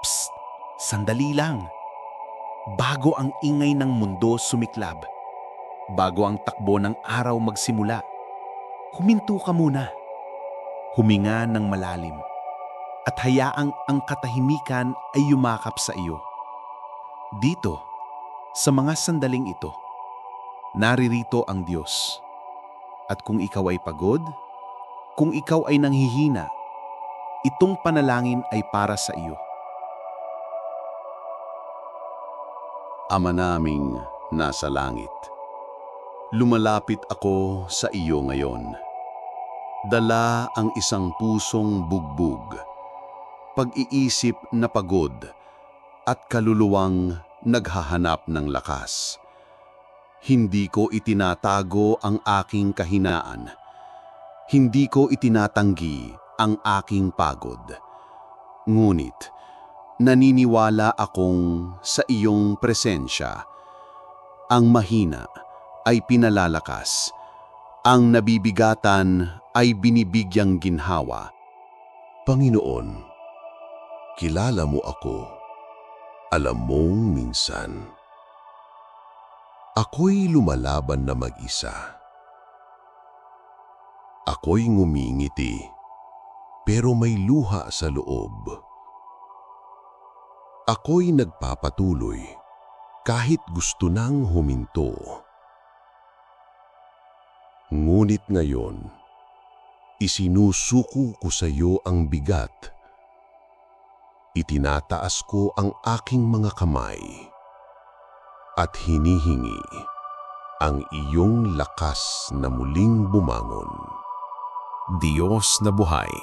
Psst! Sandali lang. Bago ang ingay ng mundo sumiklab, bago ang takbo ng araw magsimula, huminto ka muna. Huminga ng malalim at hayaang ang katahimikan ay yumakap sa iyo. Dito, sa mga sandaling ito, naririto ang Diyos. At kung ikaw ay pagod, kung ikaw ay nanghihina, itong panalangin ay para sa iyo. Ama naming nasa langit, lumalapit ako sa iyo ngayon. Dala ang isang pusong bugbog, pag-iisip na pagod at kaluluwang naghahanap ng lakas. Hindi ko itinatago ang aking kahinaan. Hindi ko itinatanggi ang aking pagod. Ngunit, naniniwala akong sa iyong presensya. Ang mahina ay pinalalakas. Ang nabibigatan ay binibigyang ginhawa. Panginoon, kilala mo ako. Alam mong minsan. Ako'y lumalaban na mag-isa. Ako'y ngumingiti, pero may luha sa loob. Ako'y nagpapatuloy kahit gusto nang huminto. Ngunit ngayon, isinusuko ko sa iyo ang bigat. Itinataas ko ang aking mga kamay at hinihingi ang iyong lakas na muling bumangon. Diyos na buhay.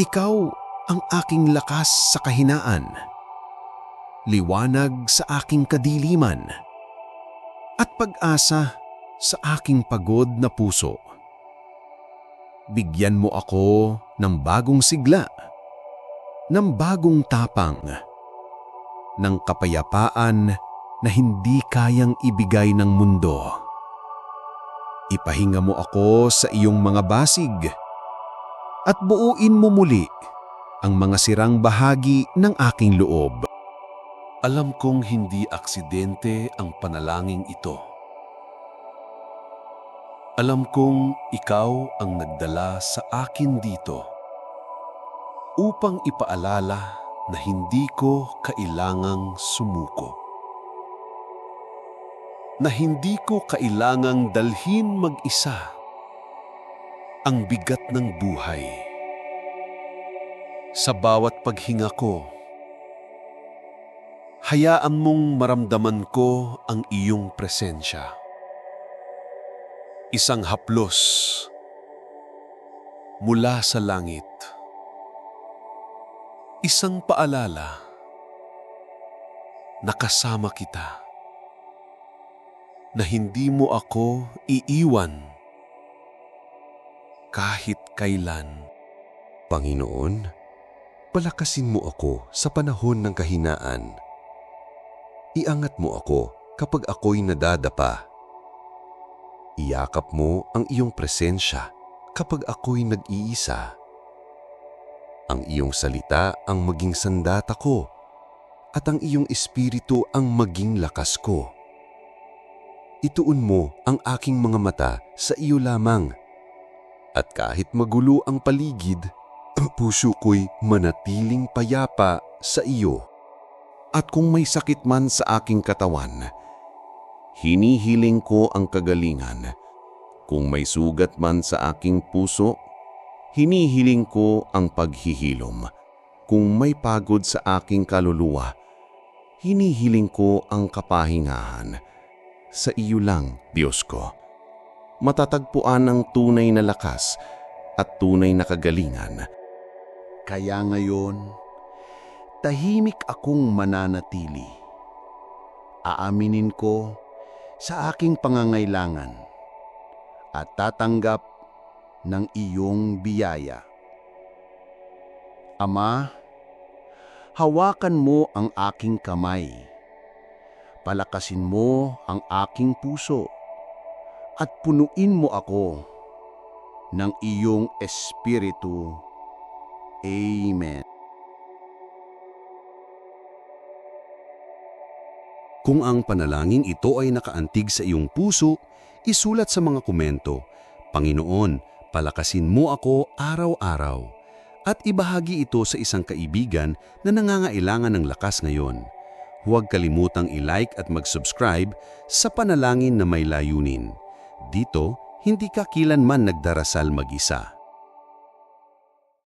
Ikaw ang aking lakas sa kahinaan, liwanag sa aking kadiliman, at pag-asa sa aking pagod na puso. Bigyan mo ako ng bagong sigla, ng bagong tapang, ng kapayapaan na hindi kayang ibigay ng mundo. Ipahinga mo ako sa iyong mga basig at buuin mo muli ang mga sirang bahagi ng aking loob. Alam kong hindi aksidente ang panalangin ito. Alam kong ikaw ang nagdala sa akin dito upang ipaalala na hindi ko kailangang sumuko. Na hindi ko kailangang dalhin mag-isa ang bigat ng buhay. Sa bawat paghinga ko, hayaan mong maramdaman ko ang iyong presensya. Isang haplos mula sa langit. Isang paalala na kasama kita. Na hindi mo ako iiwan kahit kailan. Panginoon, palakasin mo ako sa panahon ng kahinaan. Iangat mo ako kapag ako'y nadadapa. Iyakap mo ang iyong presensya kapag ako'y nag-iisa. Ang iyong salita ang maging sandata ko at ang iyong espiritu ang maging lakas ko. Ituon mo ang aking mga mata sa iyo lamang. At kahit magulo ang paligid, ang puso ko'y manatiling payapa sa iyo. At kung may sakit man sa aking katawan, hinihiling ko ang kagalingan. Kung may sugat man sa aking puso, hinihiling ko ang paghihilom. Kung may pagod sa aking kaluluwa, hinihiling ko ang kapahingahan. Sa iyo lang, Diyos ko. Matatagpuan ang tunay na lakas at tunay na kagalingan. Kaya ngayon, tahimik akong mananatili. Aaminin ko sa aking pangangailangan at tatanggap ng iyong biyaya. Ama, hawakan mo ang aking kamay. Palakasin mo ang aking puso at punuin mo ako ng iyong espiritu. Amen. Kung ang panalangin ito ay nakaantig sa iyong puso, isulat sa mga komento, Panginoon, palakasin mo ako araw-araw. At ibahagi ito sa isang kaibigan na nangangailangan ng lakas ngayon. Huwag kalimutang i-like at mag-subscribe sa panalangin na may layunin. Dito, hindi ka kilanman nagdarasal mag-isa.